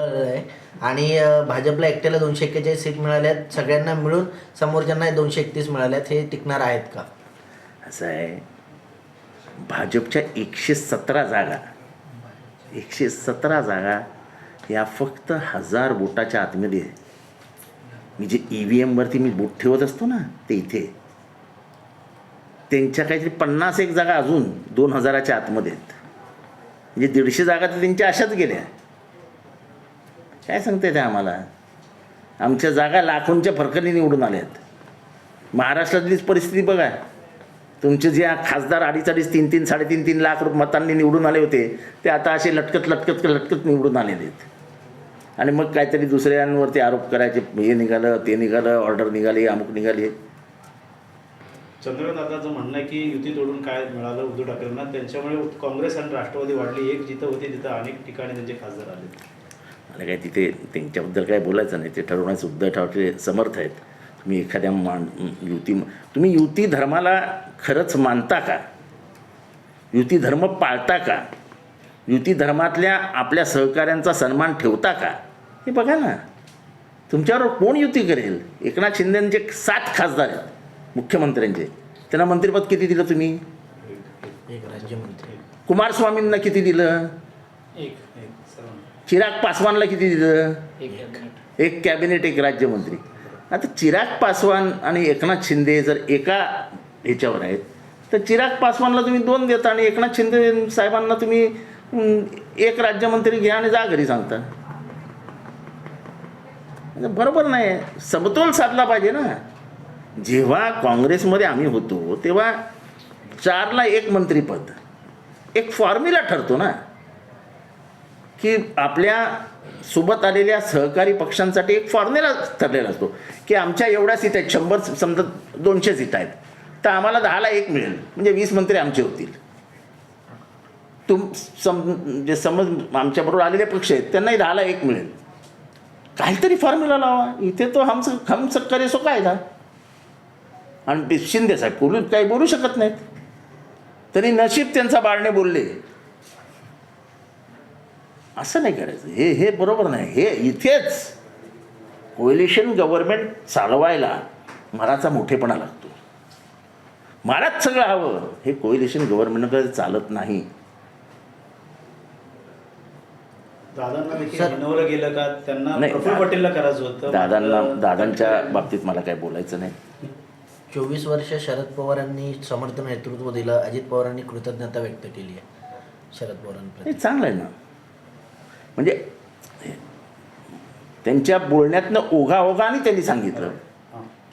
आहे. आणि भाजपला एकट्याला दोनशे एक्केचाळीस सीट मिळाल्यात. सगळ्यांना मिळून समोरच्यांना दोनशे एकतीस मिळाल्यात. हे टिकणार आहेत का? असं आहे. भाजपच्या एकशे सतरा जागा एकशे सतरा जागा या फक्त हजार बोटाच्या आतमध्ये मी जे ई व्ही एमवरती मी बोट ठेवत असतो ना ते इथे. त्यांच्या काहीतरी पन्नास एक जागा अजून दोन हजाराच्या आतमध्ये आहेत. म्हणजे दीडशे जागा तर त्यांच्या अशाच गेल्या. काय सांगते ते आम्हाला? आमच्या जागा लाखोंच्या फरकाने निवडून आल्यात महाराष्ट्रातलीच परिस्थिती बघा. तुमचे जे खासदार अडीच अडीच तीन तीन साडेतीन तीन लाख रुपये मतांनी निवडून आले होते ते आता असे लटकत लटकत लटकत निवडून आलेले आहेत. आणि मग काहीतरी दुसऱ्यांवरती आरोप करायचे हे निघालं ते निघालं ऑर्डर निघाली अमुक निघाली. चंद्रकांत म्हणणं आहे की युती तोडून काय मिळालं उद्धव ठाकरेंना? त्यांच्यामुळे काँग्रेस आणि राष्ट्रवादी वाढली एक जिथं होती तिथं अनेक ठिकाणी त्यांचे खासदार आले. मला काय तिथे त्यांच्याबद्दल काय बोलायचं नाही. ते ठरवण्यास उद्धव ठाकरे समर्थ आहेत. तुम्ही एखाद्या मान युती तुम्ही युती धर्माला खरंच मानता का? युती धर्म पाळता का? युती धर्मातल्या आपल्या सहकाऱ्यांचा सन्मान ठेवता का? हे बघा ना. तुमच्यावर कोण युती करेल? एकनाथ शिंदेचे सात खासदार आहेत मुख्यमंत्र्यांचे. त्यांना मंत्रिपद किती दिलं तुम्ही? एक राज्यमंत्री. कुमारस्वामींना किती दिलं? चिराग पासवानला किती दिलं? एक कॅबिनेट. एक राज्यमंत्री. आता चिराग पासवान आणि एकनाथ शिंदे जर एका ह्याच्यावर आहेत तर चिराग पासवानला तुम्ही दोन देता आणि एकनाथ शिंदे साहेबांना तुम्ही एक राज्यमंत्री घ्या आणि जा घरी सांगता. म्हणजे बरोबर नाही. समतोल साधला पाहिजे ना. जेव्हा काँग्रेसमध्ये आम्ही होतो तेव्हा चारला एक मंत्रीपद एक फॉर्म्युला ठरतो ना. की आपल्यासोबत आलेल्या सहकारी पक्षांसाठी एक फॉर्म्युला ठरलेला असतो की आमच्या एवढ्या सीट आहेत शंभर समजा दोनशे सीट आहेत तर आम्हाला दहाला एक मिळेल म्हणजे वीस मंत्री आमचे होतील. तुम सम जे समज आमच्याबरोबर आलेले पक्ष आहेत त्यांनाही दहाला एक मिळेल. काहीतरी फॉर्म्युला लावा इथे तो हम हम सक्कर सो काय का आणि शिंदे साहेब बोलू काही बोलू शकत नाहीत. तरी नशीब त्यांचा बाळणे बोलले. असं नाही करायचं. हे हे बरोबर नाही. हे इथेच कोएलिशन गव्हर्नमेंट चालवायला मराचा मोठेपणा लागतो. मलाच सगळं हवं. हे कोएलिशन गव्हर्नमेंटकडे चालत नाही. गेलं का? त्यांना पटेलला करायचं होतं दादांना दादांच्या बाबतीत मला काय बोलायचं नाही. चोवीस वर्ष शरद पवारांनी समर्थ नेतृत्व दिलं. अजित पवारांनी कृतज्ञता व्यक्त केली आहे. शरद हे चांगलं आहे ना. म्हणजे त्यांच्या बोलण्यातनं ओघाओघाने त्यांनी सांगितलं.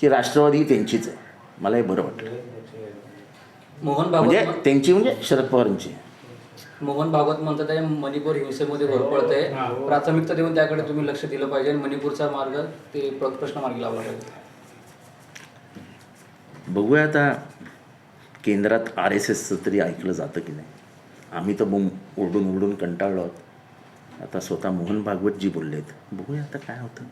की राष्ट्रवादी ही त्यांचीच आहे. मला हे बरं वाटलं. मोहन म्हणजे भागवत त्यांची म्हणजे शरद पवारांची. मोहन भागवत म्हणतात आहे मणिपूर हिंसेमध्ये भर पडते हा. प्राथमिकता देऊन त्याकडे तुम्ही लक्ष दिलं पाहिजे. आणि मणिपूरचा मार्ग ते प्र- प्रश्न मार्गी लावला पाहिजे. बघूया आता केंद्रात आर एस एसचं तरी ऐकलं जातं की नाही. आम्ही तर बोम ओरडून ओरडून कंटाळलो आहोत. आता स्वतः मोहन भागवतजी बोललेत. बघूया आता काय होतं.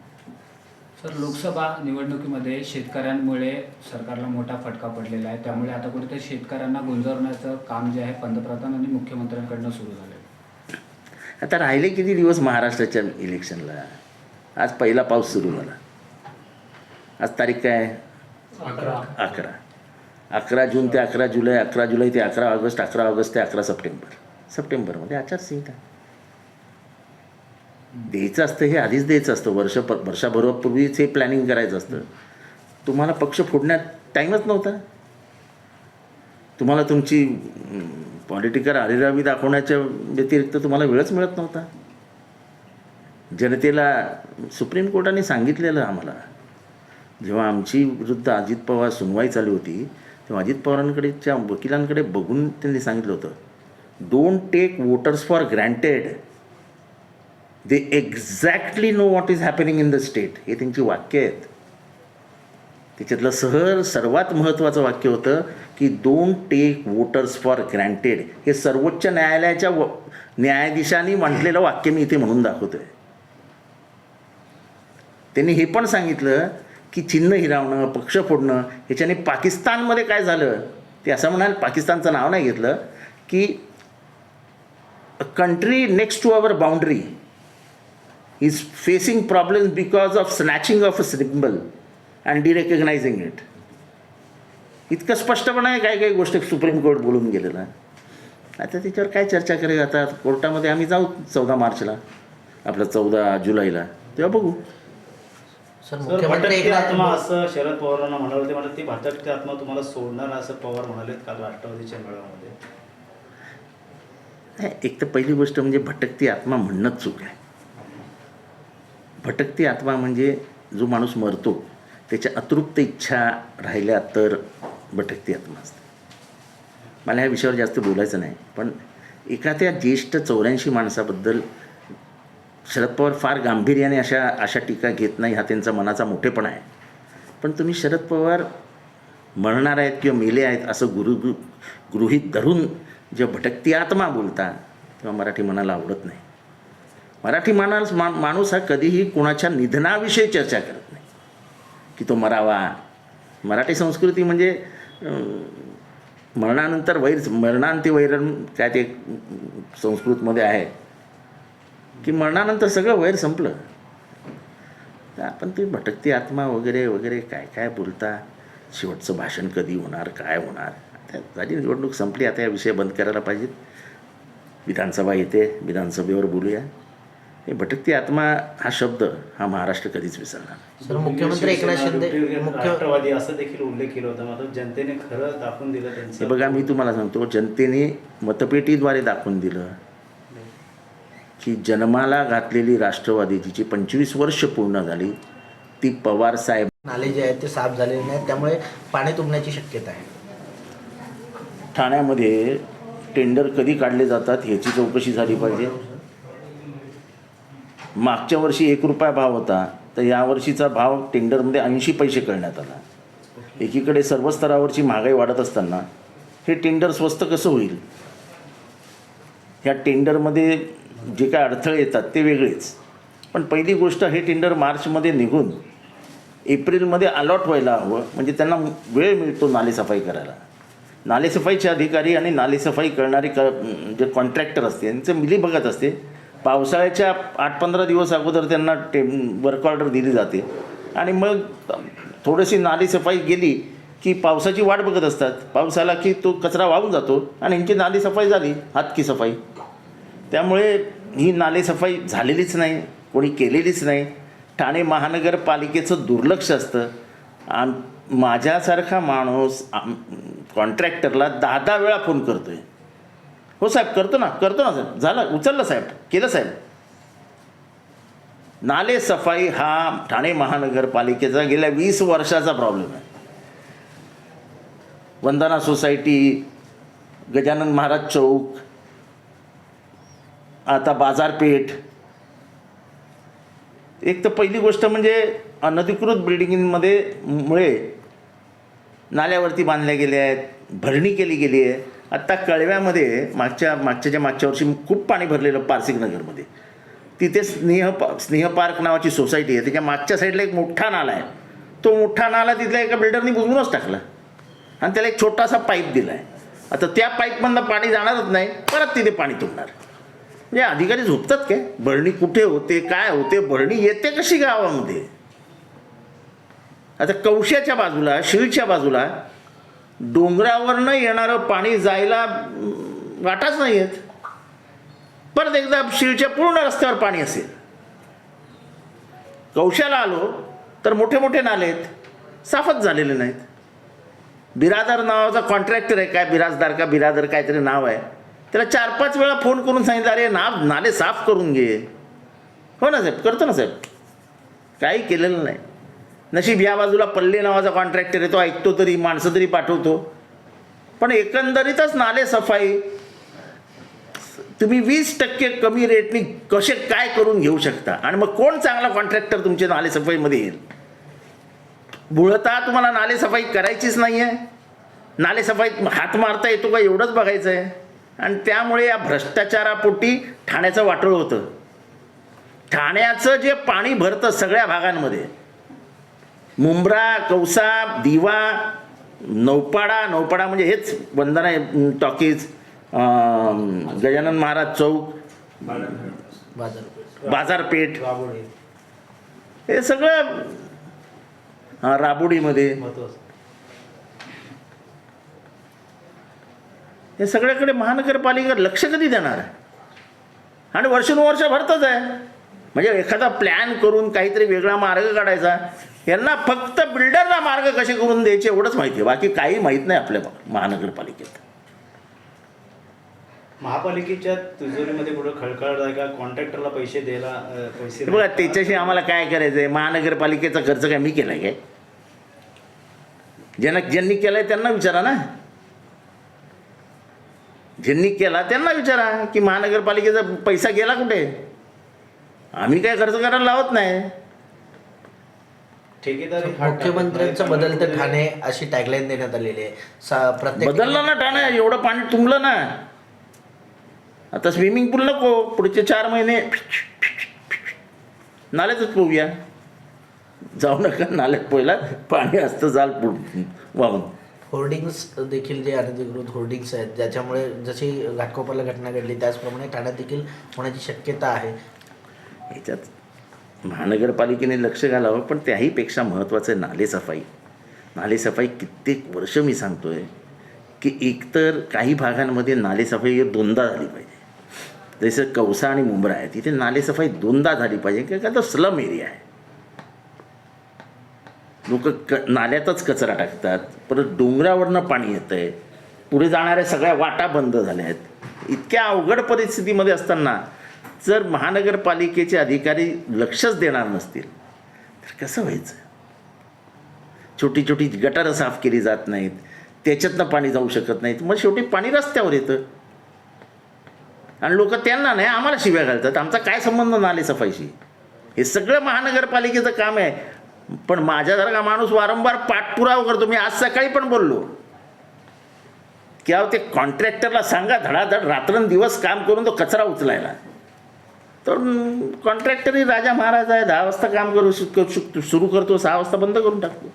सर लोकसभा निवडणुकीमध्ये शेतकऱ्यांमुळे सरकारला मोठा फटका पडलेला आहे. त्यामुळे आता कुठेतरी शेतकऱ्यांना गुंजवण्याचं काम जे आहे पंतप्रधान आणि मुख्यमंत्र्यांकडनं सुरू झालं आता राहिले किती दिवस महाराष्ट्राच्या इलेक्शनला? आज पहिला पाऊस सुरू झाला. आज तारीख काय अकरा. अकरा. अकरा जून ते अकरा जुलै अकरा जुलै ते अकरा ऑगस्ट अकरा ऑगस्ट ते अकरा सप्टेंबर. सप्टेंबरमध्ये आचारसंहिता. द्यायचं असतं हे आधीच द्यायचं असतं. वर्ष वर्षाभरापूर्वीच हे प्लॅनिंग करायचं असतं. तुम्हाला पक्ष फोडण्यात टाईमच नव्हता. तुम्हाला तुमची पॉलिटिकल आरेरावी दाखवण्याच्या व्यतिरिक्त तुम्हाला वेळच मिळत नव्हता. जनतेला सुप्रीम कोर्टाने सांगितलेलं आम्हाला जेव्हा आमची विरुद्ध अजित पवार सुनवाई चालू होती तेव्हा अजित पवारांकडेच्या वकिलांकडे बघून त्यांनी सांगितलं होतं don't take voters for granted they exactly know what is happening in the state हे त्यांची वाक्य आहेत. त्याच्यातलं सहर सर्वात महत्त्वाचं वाक्य होतं की don't take voters for granted हे सर्वोच्च न्यायालयाच्या व न्यायाधीशांनी म्हटलेलं वाक्य मी इथे म्हणून दाखवतोय. त्यांनी हे पण सांगितलं की चिन्ह हिरावणं पक्ष फोडणं ह्याच्याने पाकिस्तानमध्ये काय झालं? ते असं म्हणाल पाकिस्तानचं नाव नाही घेतलं की a country next to our boundary is facing problems because of snatching of a symbol and derecognizing it इतकं स्पष्टपणे काही काही गोष्ट सुप्रीम कोर्ट बोलून गेलेलं. आहे आता त्याच्यावर काय चर्चा करेल आता कोर्टामध्ये आम्ही जाऊ चौदा मार्चला आपलं चौदा जुलैला. तेव्हा बघू. सर सर मुख्यमंत्री आत्मा असं शरद पवारांना म्हणाले ते म्हणत ती भटकती आत्मा तुम्हाला सोडणार असं पवार म्हणाले काल राष्ट्रवादीच्या मेळाव्यामध्ये. नाही, एक तर पहिली गोष्ट म्हणजे भटकती आत्मा म्हणणंच चूक आहे. भटकती आत्मा म्हणजे जो माणूस मरतो त्याच्या अतृप्त इच्छा राहिल्या तर भटकती आत्मा असते. मला ह्या विषयावर जास्त बोलायचं नाही पण एखाद्या ज्येष्ठ चौऱ्याऐंशी माणसाबद्दल शरद पवार फार गांभीर्याने अशा अशा टीका घेत नाही हा त्यांचा मनाचा मोठेपणा आहे. पण तुम्ही शरद पवार मरणार आहेत किंवा मेले आहेत असं गुरु गृहीत धरून जेव्हा भटकती आत्मा बोलता तेव्हा मराठी मनाला आवडत नाही. मराठी माणूस मा माणूस हा कधीही कुणाच्या निधनाविषयी चर्चा करत नाही. की तो मरावा. मराठी संस्कृती म्हणजे मरणानंतर वैर मरणांती वैरण काय ते संस्कृतमध्ये आहे. की मरणानंतर सगळं वैर संपलं. तर आपण ते भटकती आत्मा वगैरे वगैरे काय काय बोलता? शेवटचं भाषण कधी होणार? काय होणार? आता झाली निवडणूक संपली. आता या विषय बंद करायला पाहिजेत. विधानसभा येते. विधानसभेवर बोलूया. हे भटकती आत्मा हा शब्द हा महाराष्ट्र कधीच विसरणार नाही. सर मुख्यमंत्री एकनाथ शिंदे लुटेल मुख्य राष्ट्रवादी असं देखील उल्लेख केला होता. मात्र जनतेने खरं दाखवून दिलं हे बघा मी तुम्हाला सांगतो जनतेने मतपेटीद्वारे दाखवून दिलं की जन्माला घातलेली राष्ट्रवादी जिची पंचवीस वर्ष पूर्ण झाली ती पवार साहेब नाले जे आहेत ते साफ झालेले नाहीत. त्यामुळे पाणी तुंबण्याची शक्यता आहे. ठाण्यामध्ये टेंडर कधी काढले जातात ह्याची चौकशी झाली पाहिजे. मागच्या वर्षी एक रुपया भाव होता तर यावर्षीचा भाव टेंडरमध्ये ऐंशी पैसे करण्यात आला. एकीकडे सर्व स्तरावरची महागाई वाढत असताना हे टेंडर स्वस्त कसं होईल? ह्या टेंडरमध्ये जे काय अडथळे येतात ते वेगळेच. पण पहिली गोष्ट हे टेंडर मार्चमध्ये निघून एप्रिलमध्ये अलॉट व्हायला हवं म्हणजे त्यांना वेळ मिळतो नालेसफाई करायला. नालेसफाईचे अधिकारी आणि नालेसफाई करणारे क जे कॉन्ट्रॅक्टर असते यांचं मिली बघत असते पावसाळ्याच्या आठ पंधरा दिवस अगोदर त्यांना टे वर्क ऑर्डर दिली जाते. आणि मग थोडीशी नाली सफाई गेली की पावसाची वाट बघत असतात. पाऊस आला की तो कचरा वाहून जातो आणि यांची नालीसफाई झाली हातकी सफाई. त्यामुळे ही नालेसफाई झालेलीच नाही कोणी केलेलीच नाही. ठाणे महानगरपालिकेचं दुर्लक्ष असतं. आम माझ्यासारखा माणूस आम कॉन्ट्रॅक्टरला दहा दहा वेळा फोन करतो आहे हो साहेब करतो ना करतो ना साहेब. झालं उचललं साहेब केलं साहेब. नाले सफाई हा ठाणे महानगरपालिकेचा गेल्या वीस वर्षाचा प्रॉब्लेम आहे. वंदना सोसायटी गजानन महाराज चौक आता बाजारपेठ. एक तर पहिली गोष्ट म्हणजे अनधिकृत बिल्डिंगमध्ये मुळे नाल्यावरती बांधल्या गेल्या आहेत भरणी केली गेली आहे. आत्ता कळव्यामध्ये मागच्या मागच्याच्या मागच्या वर्षी खूप पाणी भरलेलं पारसिक नगरमध्ये तिथे स्नेह पा स्नेह पार्क नावाची सोसायटी आहे त्याच्या मागच्या साईडला एक मोठा नाला आहे. तो मोठा नाला तिथल्या एका बिल्डरनी बुजवूनच टाकला. आणि त्याला एक छोटासा पाईप दिला आहे आता त्या पाईपमधनं पाणी जाणारच नाही परत तिथे पाणी तुंबणार. म्हणजे अधिकारी झोपतात काय? भरणी कुठे होते काय होते भरणी येते कशी गावामध्ये? आता कवशाच्या बाजूला शिळच्या बाजूला डोंगरावरनं येणारं पाणी जायला वाटाच नाही आहेत परत एकदा शिळच्या पूर्ण रस्त्यावर पाणी असेल. कौशाला आलो तर मोठे मोठे नाले आहेत. साफच झालेले नाहीत. बिरादर नावाचा कॉन्ट्रॅक्टर आहे काय बिराजदार का बिरादर काहीतरी नाव आहे. त्याला चार पाच वेळा फोन करून सांगितलं अरे नाव नाले साफ करून घे. हो ना साहेब करतो ना साहेब. काही केलेलं नाही. नशीब या बाजूला पल्ले नावाचा कॉन्ट्रॅक्टर येतो ऐकतो तरी माणसं तरी पाठवतो. पण एकंदरीतच नाले सफाई तुम्ही वीस टक्के कमी रेटनी कसे काय करून घेऊ शकता? आणि मग कोण चांगला कॉन्ट्रॅक्टर तुमच्या नालेसफाईमध्ये येईल? मुळतः तुम्हाला नालेसफाई करायचीच नाही आहे नालेसफाईत हात मारता येतो का एवढंच बघायचं आहे आणि त्यामुळे या भ्रष्टाचारापोटी ठाण्याचं वाटोळ होतं. ठाण्याचं जे पाणी भरतं सगळ्या भागांमध्ये मुंब्रा कौसा दिवा नौपाडा नौपाडा म्हणजे हेच वंदना टॉकीज गजानन महाराज चौक बाजारपेठ. हे सगळं हा राबोडीमध्ये. हे सगळ्याकडे महानगरपालिका लक्ष कधी देणार आणि वर्षानुवर्ष भरतच आहे. म्हणजे एखादा प्लॅन करून काहीतरी वेगळा मार्ग काढायचा. यांना फक्त बिल्डरला मार्ग कसे करून द्यायचे एवढंच माहिती आहे. बाकी काही माहीत नाही आपल्या महानगरपालिकेत. महापालिकेच्या तिजोरीमध्ये कुठं खळखळ आहे का? कॉन्ट्रॅक्टरला पैसे द्यायला पैसे बघा त्याच्याशी आम्हाला काय करायचं आहे महानगरपालिकेचा खर्च काय मी केला आहे काय? ज्यांना ज्यांनी केलाय त्यांना विचारा ना. ज्यांनी केला त्यांना विचारा की महानगरपालिकेचा पैसा गेला कुठे? आम्ही काय खर्च करायला लावत नाही. ठेकेदारी मुख्यमंत्र्यांचं. बदलतं ठाणे अशी टॅगलाईन देण्यात आलेली आहे. सा- प्रत्येक बदललं ना ठाणे एवढं पाणी तुंबलं ना. आता स्विमिंग पूल नको पुढचे चार महिने. नाल्यातच पोहूया जाऊ नका नाल्यात पोहायला पाणी असतं जाल पुढ वाहून. होर्डिंग्स देखील जे अनधिकृत होर्डिंग्स आहेत ज्याच्यामुळे जशी घाटकोपरला घटना घडली त्याचप्रमाणे ठाण्यात देखील होण्याची शक्यता आहे. ह्याच्यात महानगरपालिकेने लक्ष घालावं पण त्याहीपेक्षा महत्त्वाचं आहे नालेसफाई नालेसफाई कित्येक वर्ष मी सांगतो आहे की एकतर काही भागांमध्ये नालेसफाई दोनदा झाली पाहिजे. जसं कवसा आणि मुंब्रा आहे तिथे नालेसफाई दोनदा झाली पाहिजे कारण का तो स्लम एरिया आहे. लोक क नाल्यातच कचरा टाकतात परत डोंगरावरनं पाणी येतं आहे पुढे जाणाऱ्या सगळ्या वाटा बंद झाल्या आहेत. इतक्या अवघड परिस्थितीमध्ये असताना जर महानगरपालिकेचे अधिकारी लक्षच देणार नसतील तर कसं व्हायचं? छोटी छोटी गटारं साफ केली जात नाहीत त्याच्यातनं पाणी जाऊ शकत नाहीत. मग शेवटी पाणी रस्त्यावर येतं. आणि लोक त्यांना नाही आम्हाला शिव्या घालतात. आमचा काय संबंध नाले सफाईशी? हे सगळं महानगरपालिकेचं काम आहे. पण माझ्यासारखा माणूस वारंवार पाठपुरावा करतो. मी आज सकाळी पण बोललो. की अहो ते कॉन्ट्रॅक्टरला सांगा धडाधड रात्रंदिवस काम करून तो कचरा उचलायला. तर कॉन्ट्रॅक्टरही राजा महाराज आहे दहा वाजता काम करू शक- शक- सुरू करतो सहा वाजता बंद करून टाकतो.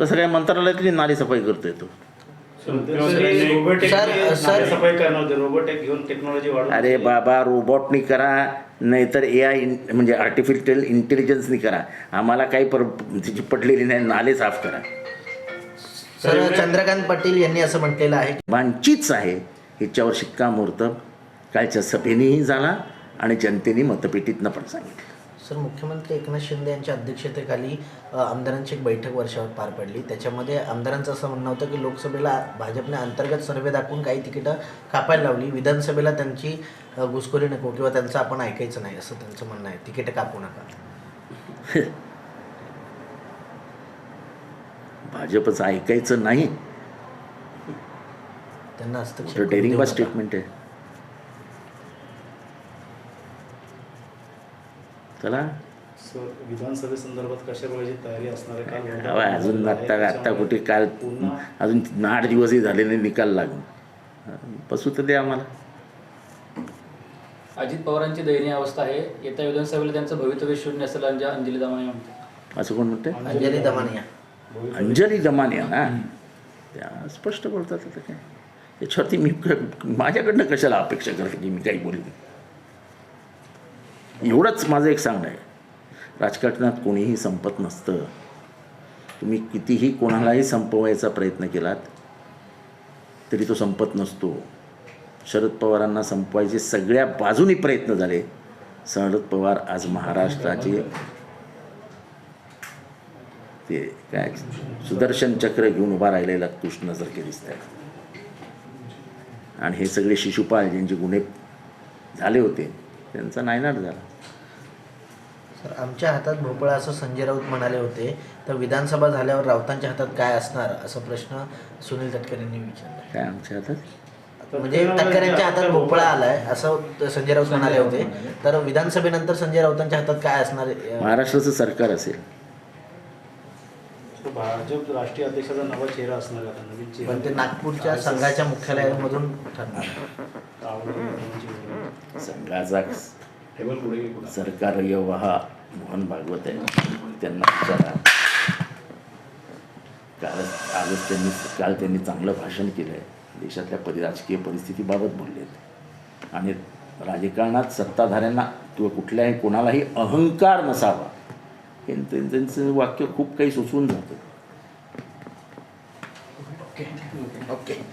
तसं काय मंत्रालयातली नाली सफाई करतोय तो. मुख्यमंत्र्यांनी रोबोटिक सर- सर- सफाई करणार होते रोबोटिक घेऊन टेक्नॉलॉजी वाढवून अरे बाबा रोबोटनी करा नाहीतर ए आय म्हणजे आर्टिफिशियल इंटेलिजन्सनी करा. आम्हाला काही पर तिची पडलेली नाही नाले साफ करा. सर चंद्रकांत पाटील यांनी असं म्हटलेलं आहे वांचितच आहे ह्याच्यावर शिक्कामोर्तब. कालच्या सभेनेही झाला. आणि जनतेने मतपेटीतनं पण सांगितलं. सर मुख्यमंत्री एकनाथ शिंदे यांच्या अध्यक्षतेखाली आमदारांची एक बैठक वर्षावर पार पडली. त्याच्यामध्ये आमदारांचं असं म्हणणं होतं की लोकसभेला भाजपने अंतर्गत सर्वे दाखवून काही तिकीटं कापायला लावली. विधानसभेला त्यांची घुसखोरी नको किंवा त्यांचं आपण ऐकायचं नाही असं त्यांचं म्हणणं आहे. तिकीटं कापू नका. भाजपचं ऐकायचं नाही. त्यांना नका. स्टेटमेंट आहे. चला. स- विधानसभेसंदर्भात कशा प्रकारची तयारी असणार आहे काल अजून आत्ता कुठे काल अजून आठ दिवसही झाले नाही निकाल लागून. बसू तर द्या आम्हाला. अजित पवारांची दयनीय अवस्था आहे. येत्या विधानसभेला त्यांचं भवितव्य शून्य असेल अंज- अंजली दामाने म्हणते. असं कोण म्हणते अंजली दमानिया. अंजली दमानिया ना त्या स्पष्ट बोलतात आता काय. त्याच्यावरती मी माझ्याकडनं कशाला अपेक्षा करते की मी काही बोलू एवढंच माझं एक सांगणं आहे. राजकारणात कोणीही संपत नसतं. तुम्ही कितीही कोणालाही संपवायचा प्रयत्न केलात तरी तो संपत नसतो. शरद पवारांना संपवायचे सगळ्या बाजूनी प्रयत्न झाले. शरद पवार आज महाराष्ट्राचे ते काय सुदर्शन चक्र घेऊन उभा राहिलेला कृष्णासारखे दिसत आहेत आणि हे सगळे शिशुपाल ज्यांचे गुन्हे झाले होते त्यांचा नायनाट झाला. सर आमच्या हातात भोपळा असं संजय राऊत म्हणाले होते. तर विधानसभा झाल्यावर राऊतांच्या हातात काय असणार? असा प्रश्न सुनील तटकरे यांनी विचारला. काय आमच्या हातात? म्हणजे तटकरेंच्या हातात भोपळा आलाय असं संजय राऊत म्हणाले होते. तर विधानसभेनंतर संजय राऊतांच्या हातात काय असणार? महाराष्ट्राचं सरकार असेल. तो भाजप राष्ट्रीय अध्यक्षाचा नवा चेहरा असणार आहे आता नवीन चेहरा. पण ते नागपूरच्या संघाच्या मुख्यालयामधून ठरणार. संघाचा सरकार हा मोहन भागवत आहे. त्यांना विचारा. काल आजच त्यांनी काल त्यांनी चांगलं भाषण केलं आहे देशातल्या परि राजकीय परिस्थितीबाबत बोलले आहेत आणि राजकारणात सत्ताधाऱ्यांना किंवा कुठल्याही कोणालाही अहंकार नसावा. हे त्यां- त्यांचं वाक्य खूप काही सुचवून जातं. ओके.